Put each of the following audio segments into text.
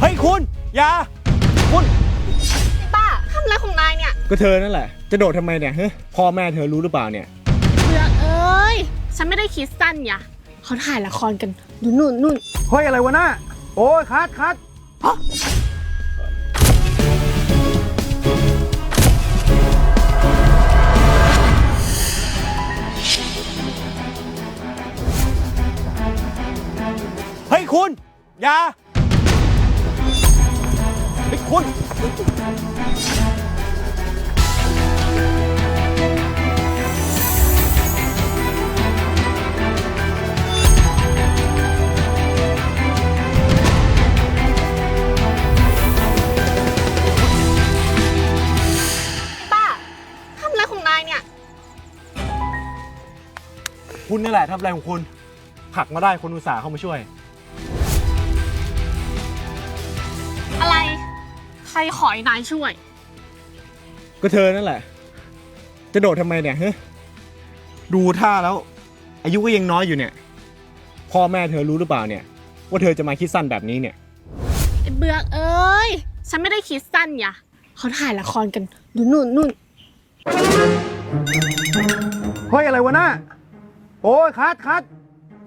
เฮ้ยคุณ อย่า คุณ ป้าทำอะไรของนายเนี่ย ก็เธอนั่นแหละ จะโดดทำไมเนี่ยเฮ้ยพ่อแม่เธอรู้หรือเปล่าเนี่ย เบือกเอ้ย ฉันไม่ได้คิดสั้นอย่ะเขาถ่ายละครกัน ดูนู่นนู่นเฮ้ยอะไรวะน่าโอ้ยคัดคัด เฮ้ยคุณ อย่าเฮ้ยคุณ ป้าทำอะไรของนายเนี่ย คุณนี่แหละทำอะไรของคุณผลักมาได้คนอุตส่าห์เข้ามาช่วย ครขอให้นายช่วย ก็เธอนั่นแหละ จะโดดทำไมเนี่ยเฮ้ยดูท่าแล้ว อายุก็ยังน้อยอยู่เนี่ย พ่อแม่เธอรู้หรือเปล่าเนี่ย ว่าเธอจะมาคิดสั้นแบบนี้เนี่ย ไอ้เบือกเอ้ย ฉันไม่ได้คิดสั้นอย่ะเขาถ่ายละครกัน ดูนู่นนู่นเฮ้ย อะไรวะน่าโอ้ย คัดคัด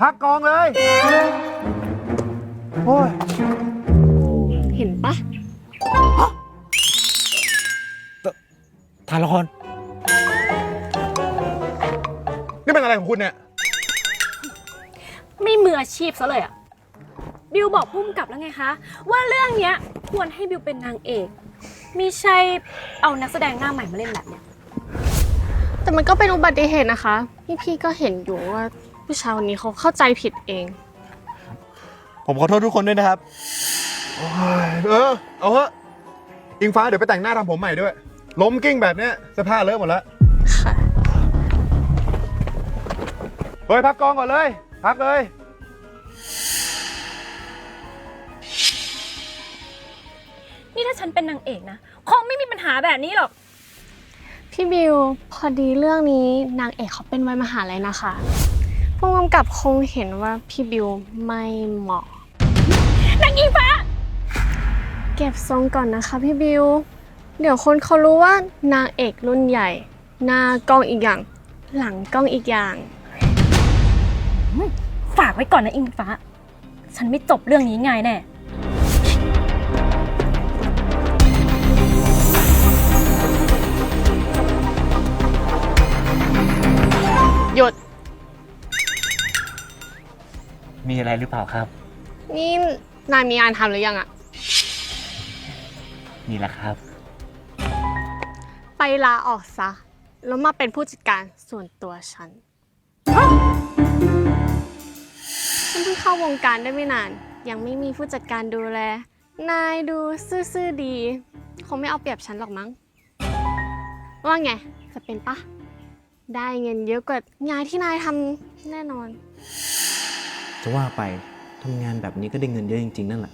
พักกองเลย โอ้ย เห็นปะ ถ่ายละครนี่เป็นอะไรของคุณเนี่ย ไม่มืออาชีพซะเลยอะบิวบอกพุ่มกับแล้วไงคะ ว่าเรื่องเนี้ยควรให้บิวเป็นนางเอกไม่ใช่เอานักแสดงหน้าใหม่มาเล่นแบบเนี้ยแต่มันก็เป็นอุบัติเหตุนะคะ พี่ๆก็เห็นอยู่ว่าผู้ชายคนนี้เขาเข้าใจผิดเอง ผมขอโทษทุกคนด้วยนะครับโอ้ยเออ เอาเถอะ อิงฟ้าเดี๋ยวไปแต่งหน้าทำผมใหม่ด้วย ล้มกิ้งแบบเนี้ยเสื้อผ้าเลอะหมดแล้วค่ะ เฮ้ยพักกองก่อนเลย พักเลย นี่ถ้าฉันเป็นนางเอกนะ คงไม่มีปัญหาแบบนี้หรอก พี่บิวพอดีเรื่องนี้นางเอกเขาเป็นวัยมหาลัยนะคะผู้กำกับคงเห็นว่าพี่บิวไม่เหมาะ นางอิงฟ้า เก็บทรงก่อนนะคะพี่บิว เดี๋ยวคนเขารู้ว่านางเอกรุ่นใหญ่ หน้ากล้องอีกอย่าง หลังกล้องอีกอย่าง ฝากไว้ก่อนนะอิงฟ้า ฉันไม่จบเรื่องนี้ง่ายแน่ หยุด มีอะไรหรือเปล่าครับ นี่นายมีงานทำหรือยังอะ มีแล้วครับ ไปลาออกซะ แล้วมาเป็นผู้จัดการส่วนตัวฉัน ฉันเพิ่งเข้าวงการได้ไม่นาน ยังไม่มีผู้จัดการดูแล นายดูซื่อๆดี คงไม่เอาเปรียบฉันหรอกมั้ง ว่าไง จะเป็นปะ ได้เงินเยอะกว่างานที่นายทำแน่นอน จะว่าไปทำงานแบบนี้ก็ได้เงินเยอะจริงๆนั่นแหละ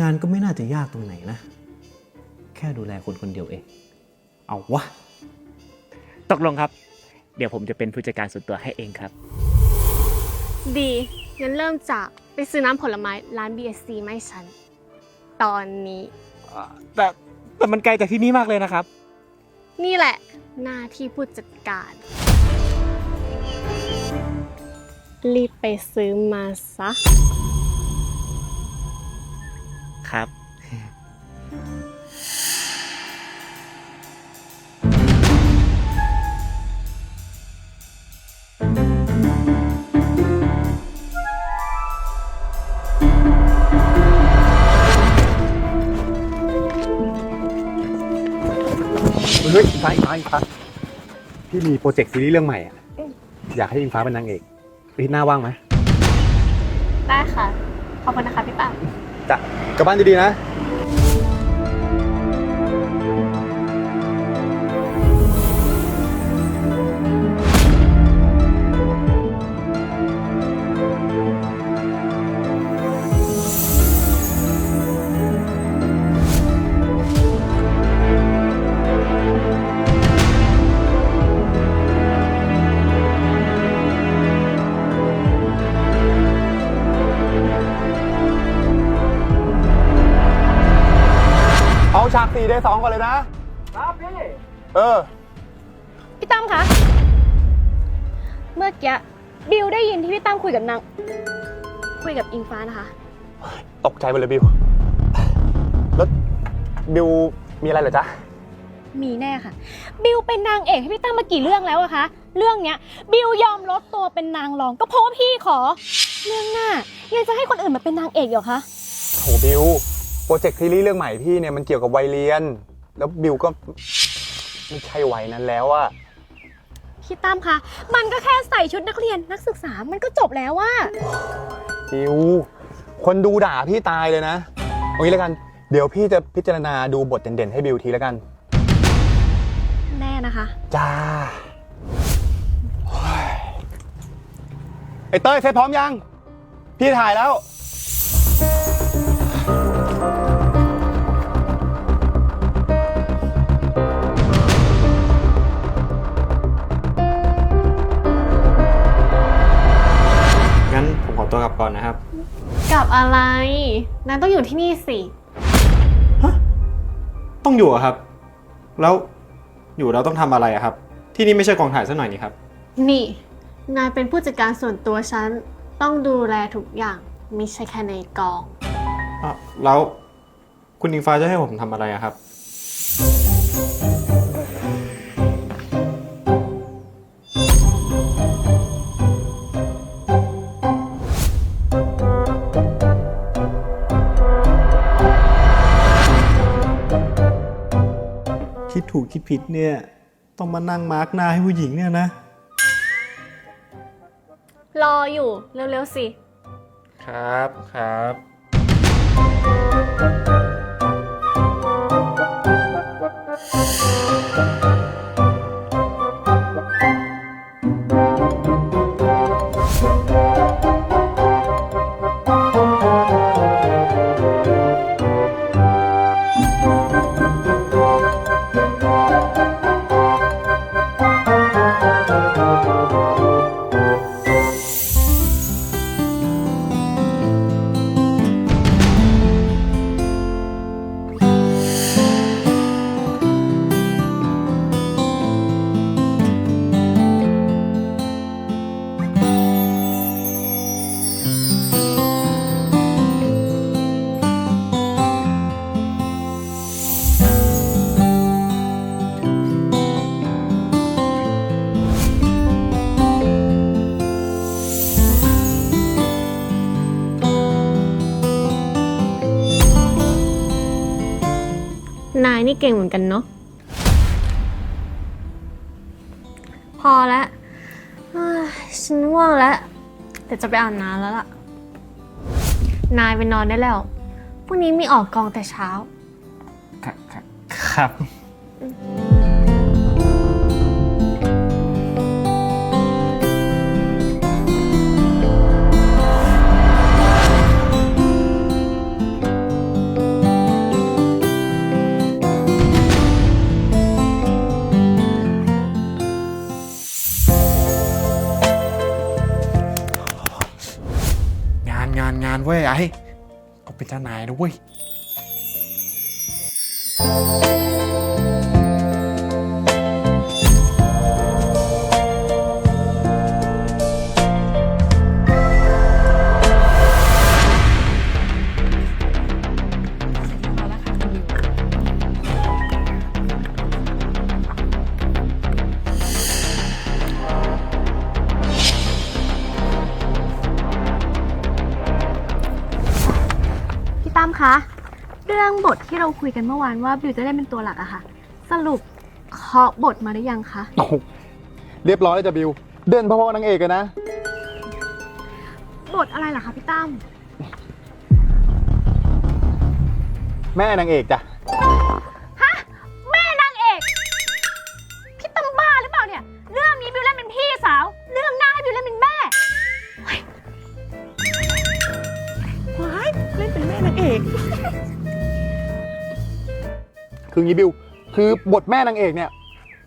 งานก็ไม่น่าจะยากตรงไหนนะ แค่ดูแลคนคนเดียวเอง เอาวะ ตกลงครับ เดี๋ยวผมจะเป็นผู้จัดการส่วนตัวให้เองครับ ดี งั้นเริ่มจากไปซื้อน้ำผลไม้ร้าน BSC ไม่ฉัน ตอนนี้ แต่แต่มันไกลจากที่นี่มากเลยนะครับ นี่แหละ หน้าที่ผู้จัดการ รีบไปซื้อมาซะ ครับ ฟ้าอิงฟ้าอิงฟ้าพี่มีโปรเจกต์ซีรีส์เรื่องใหม่อะอยากให้อิงฟ้าเป็นนางเอกอาทิตย์หน้าว่างไหมได้ค่ะ ขอบคุณนะคะพี่ป้าจ้ะกลับบ้านดีๆนะ 4 day 2ก่อนเลยนะ ครับพี่ เออ พี่ตั้มคะ เมื่อกี้บิวได้ยินที่พี่ตั้มคุยกับนาง คุยกับอิงฟ้านะคะ ตกใจไปเลยบิว แล้วบิวมีอะไรเหรอจ๊ะ มีแน่ค่ะ บิวเป็นนางเอกให้พี่ตั้มมากี่เรื่องแล้วอะคะ เรื่องเนี้ย บิวยอมลดตัวเป็นนางรอง ก็เพราะว่าพี่ขอ เรื่องหน้ายังจะให้คนอื่นมาเป็นนางเอกเหรอคะโหบิว โปรเจกต์ซีรีส์เรื่องใหม่พี่เนี่ยมันเกี่ยวกับวัยเรียน แล้วบิวก็ไม่ใช่วัยนั้นแล้วอะพี่ตั้มคะ มันก็แค่ใส่ชุดนักเรียนนักศึกษา มันก็จบแล้วว่าบิวคนดูด่าพี่ตายเลยนะเอางี้แล้วกัน เดี๋ยวพี่จะพิจารณาดูบทเด่นๆให้บิวทีแล้วกัน แน่นะคะ จ้าโอ้ยไอ้เต้ยเสร็จพร้อมยัง พี่ถ่ายแล้ว ลับก่อนนะครับกับอะไร นายต้องอยู่ที่นี่สิ ต้องอยู่อะครับ แล้วอยู่แล้วต้องทำอะไรอะครับ ที่นี่ไม่ใช่กองถ่ายซะหน่อยนี่ครับ นี่ นายเป็นผู้จัดการส่วนตัวฉัน ต้องดูแลทุกอย่างไม่ใช่แค่ในกอง อะแล้วคุณอิงฟ้าจะให้ผมทำอะไรอะครับ ถูกคิดผิดเนี่ย ต้องมานั่งมาร์กหน้าให้ผู้หญิงเนี่ยนะ รออยู่เร็วๆสิ ครับครับ นี่เก่งเหมือนกันเนาะพอแล้วฉันง่วงแล้วแต่จะไปอาบน้ำแล้วล่ะ นายไปนอนได้แล้วพรุ่งนี้มีออกกองแต่เช้า ครับ เว้ยไอ้ก็เป็นเจ้านายนะเว้ย บทที่เราคุยกันเมื่อวานว่าบิวจะได้เป็นตัวหลักอะค่ะ สรุปเคาะบทมาหรือยังคะ โอ้โหเรียบร้อยแล้วจ้ะบิว เด่นพอๆนางเอกอะนะ บทอะไรล่ะคะพี่ตั้ม แม่นางเอกจ้ะ คืองี้บิว คือบทแม่นางเอกเนี่ย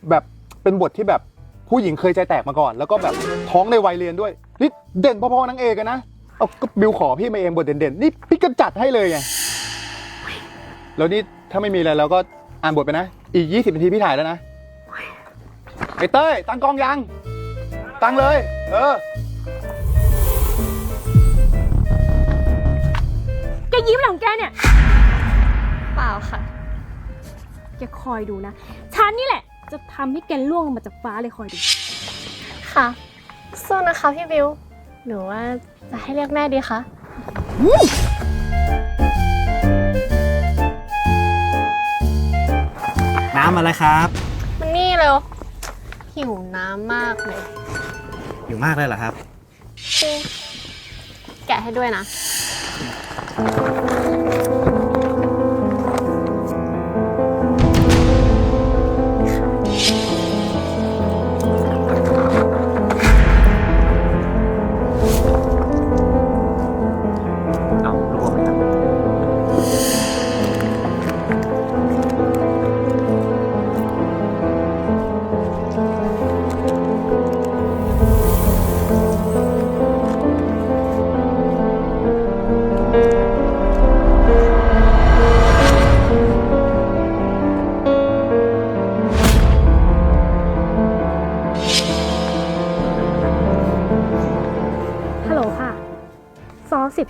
แบบเป็นบทที่แบบผู้หญิงเคยใจแตกมาก่อน แล้วก็แบบท้องในวัยเรียนด้วยนี่เด่นพอๆนางเอกอะนะเอาก็บิวขอพี่มาเองบทเด่นๆนี่พี่ก็จัดให้เลยไงแล้วนี่ถ้าไม่มีอะไรแล้วก็อ่านบทไปนะ อีก 20นาทีพี่ถ่ายแล้วนะไอ้เต้ยตั้งกล้องยัง ตั้งเลย เออ แกยิ้มอะไรของแกเนี่ย เปล่าค่ะ แกคอยดูนะฉันนี่แหละ จะทำให้แกล่วงลงมาจากฟ้าเลยคอยดู ค่ะ สู้นะคะพี่บิวหนูว่าจะให้เรียกแม่ดีคะ น้ำอะไรครับ มันนี่เร็ว หิวน้ำมากเลย อยู่มากเลยเหรอครับจริงแกะให้ด้วยนะ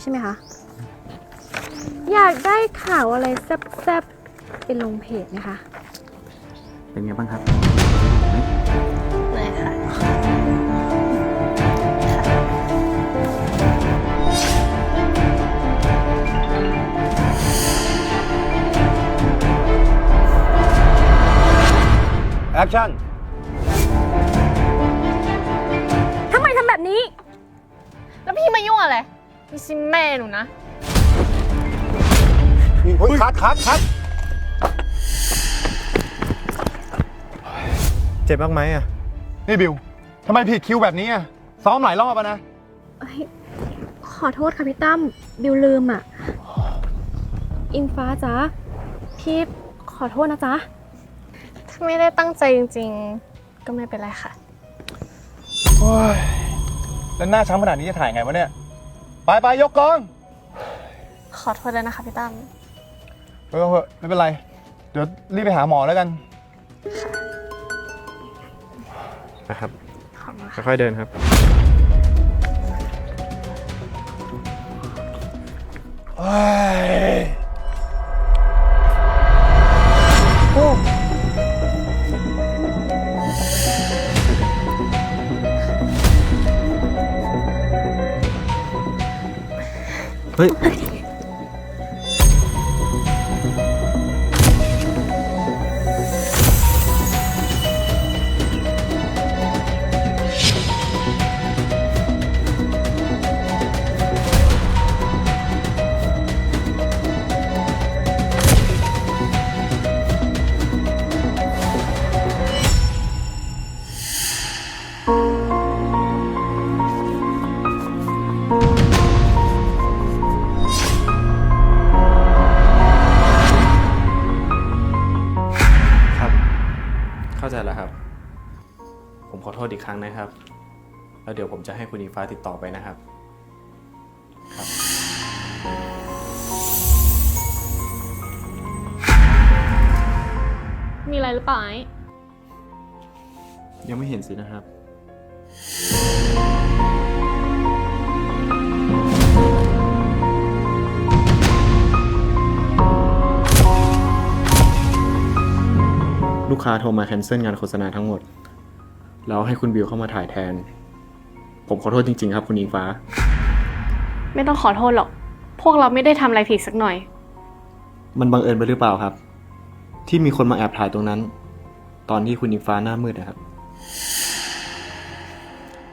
ใช่ไหมคะ อยากได้ข่าวอะไรแซ่บๆเป็นลงเพจไหมคะ เป็นไงบ้างครับเลยค่ะแอคชั่น ไม่ใช่แม่หนูนะเฮ้ยคัดคัดคัดเจ็บบ้างไหมอะ นี่บิวทำไมผิดคิวแบบนี้อะ ซ้อมหลายรอบอะนะ เอ้ยขอโทษค่ะพี่ตั้มบิวลืมอะ อิงฟ้าจ๊ะพี่ขอโทษนะจ๊ะ ถ้าไม่ได้ตั้งใจจริงๆ ก็ไม่เป็นไรค่ะโอ้ยแล้วหน้าช้ำขนาดนี้จะถ่ายไงวะเนี่ย ไปไปยกกองขอโทษแล้วนะคะพี่ตั้มเออเถอะไม่เป็นไร เดี๋ยวรีบไปหาหมอแล้วกัน นะครับขอบคุณค่ะ ค่อยๆเดินครับ เฮ้ย เรั้งนะครับ แล้วเดี๋ยวผมจะให้คุณอิงฟ้าติดต่อไปนะครับ ครับ มีอะไรหรือเปล่าไอ้ยังไม่เห็นสินะครับ ลูกค้าโทรมาแคนเซิลงานโฆษณาทั้งหมด แล้วให้คุณบิวเข้ามาถ่ายแทน ผมขอโทษจริง ๆ ครับ คุณอิงฟ้า ไม่ต้องขอโทษหรอก พวกเราไม่ได้ทำอะไรผิดสักหน่อย มันบังเอิญไปหรือเปล่าครับ ที่มีคนมาแอบถ่ายตรงนั้น ตอนที่คุณอิงฟ้าหน้ามืดนะครับ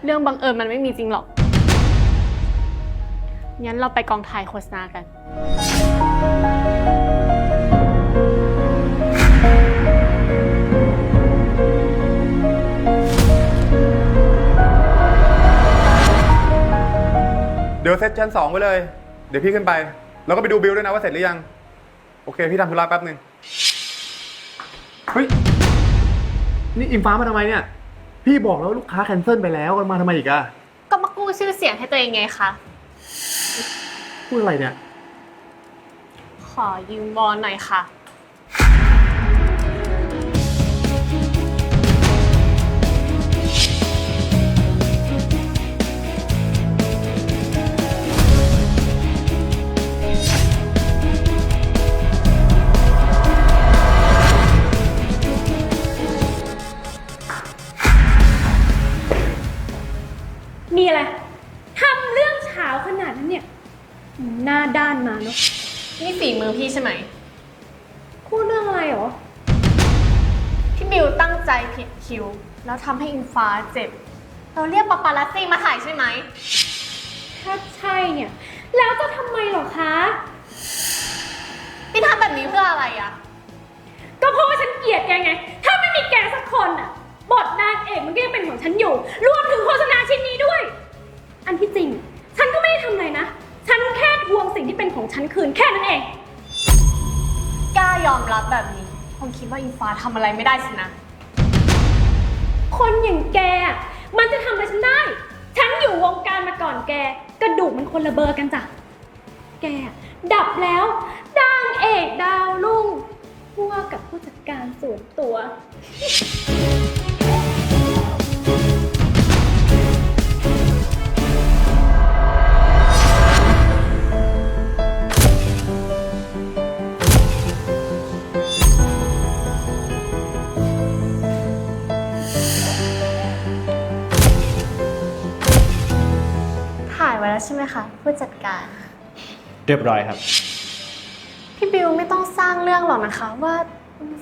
เรื่องบังเอิญมันไม่มีจริงหรอก งั้นเราไปกองถ่ายโฆษณากัน ยวเซตชั้นสองไปเลย เดี๋ยวพี่ขึ้นไป แล้วก็ไปดูบิลด้วยนะว่าเสร็จหรือยัง โอเค พี่ทำธุระแป๊บหนึ่งเฮ้ย นี่อิงฟ้ามาทำไมเนี่ย พี่บอกแล้ววาลูกค้าแคนเซิลไปแล้วมันมาทำไมอีกอะก็มากู้ชื่อเสียงให้ตัวเองไงคะ พูดอะไรเนี่ย ขอยืมบอลหน่อยค่ะ ทำให้อิงฟ้าเจ็บ เราเรียกปาปารัสซี่มาถ่ายใช่ไหม ถ้าใช่เนี่ย แล้วจะทำไมเหรอคะ พี่ทำแบบนี้เพื่ออะไรอะก็เพราะว่าฉันเกลียดแกไง ถ้าไม่มีแกสักคนอะบทนางเอกมันก็ยังเป็นของฉันอยู่ รวมถึงโฆษณาชิ้นนี้ด้วย อันที่จริง ฉันก็ไม่ได้ทำอะไรนะ ฉันแค่ทวงสิ่งที่เป็นของฉันคืนแค่นั้นเอง กล้ายอมรับแบบนี้คงคิดว่าอิงฟ้าทำอะไรไม่ได้สินะ คนอย่างแกอะมันจะทำอะไรฉันได้ ฉันอยู่วงการมาก่อนแก กระดูกมันคนละเบอร์กันจ้ะ แกอะดับแล้วดังเอกดาวรุ่งพวกับผู้จัดการส่วนตัว คะผู้จัดการ เรียบร้อยครับ พี่บิวไม่ต้องสร้างเรื่องหรอกนะคะ ว่า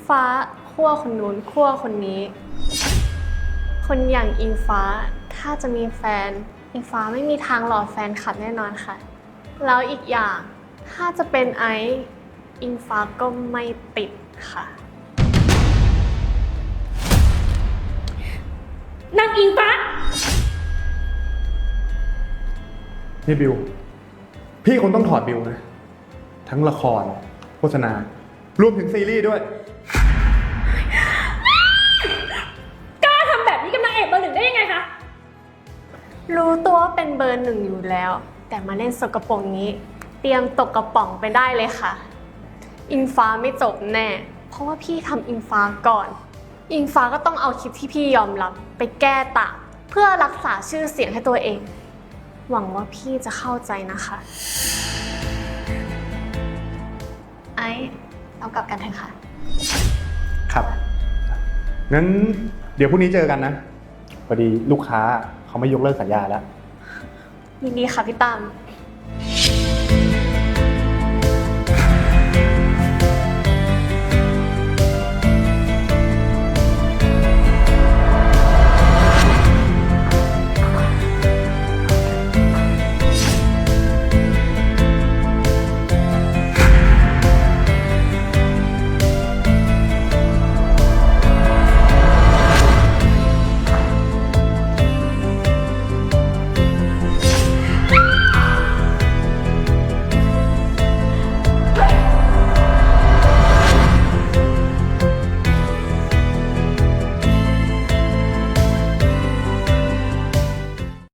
ฟ้าขั้วคนนู้นขั้วคนนี้ คนอย่างอิงฟ้าถ้าจะมีแฟน อิงฟ้าไม่มีทางหลอกแฟนคลับแน่นอนค่ะ แล้วอีกอย่างถ้าจะเป็นไอซ์อิงฟ้าก็ไม่ติดค่ะ นางอิงฟ้า นี่บิว พี่คงต้องถอดบิวนะ ทั้งละคร โฆษณารวมถึงซีรีส์ด้วย กล้าทำแบบนี้กับนางเอกเบอร์หนึ่งได้ยังไงคะ รู้ตัวว่าเป็นเบอร์หนึ่งอยู่แล้ว แต่มาเล่นสกปรกนี้ เตรียมตกกระป๋องไปได้เลยค่ะ อิงฟ้าไม่จบแน่ เพราะว่าพี่ทำอิงฟ้าก่อน อิงฟ้าก็ต้องเอาคลิปที่พี่ยอมรับ ไปแก้ต่างเพื่อรักษาชื่อเสียงให้ตัวเอง หวังว่าพี่จะเข้าใจนะคะ ไอ้เรากลับกันเถอะค่ะ ครับ งั้นเดี๋ยวพรุ่งนี้เจอกันนะพอดีลูกค้าเขาไม่ยกเลิกสัญญาแล้ว ยินดีค่ะพี่ตั้ม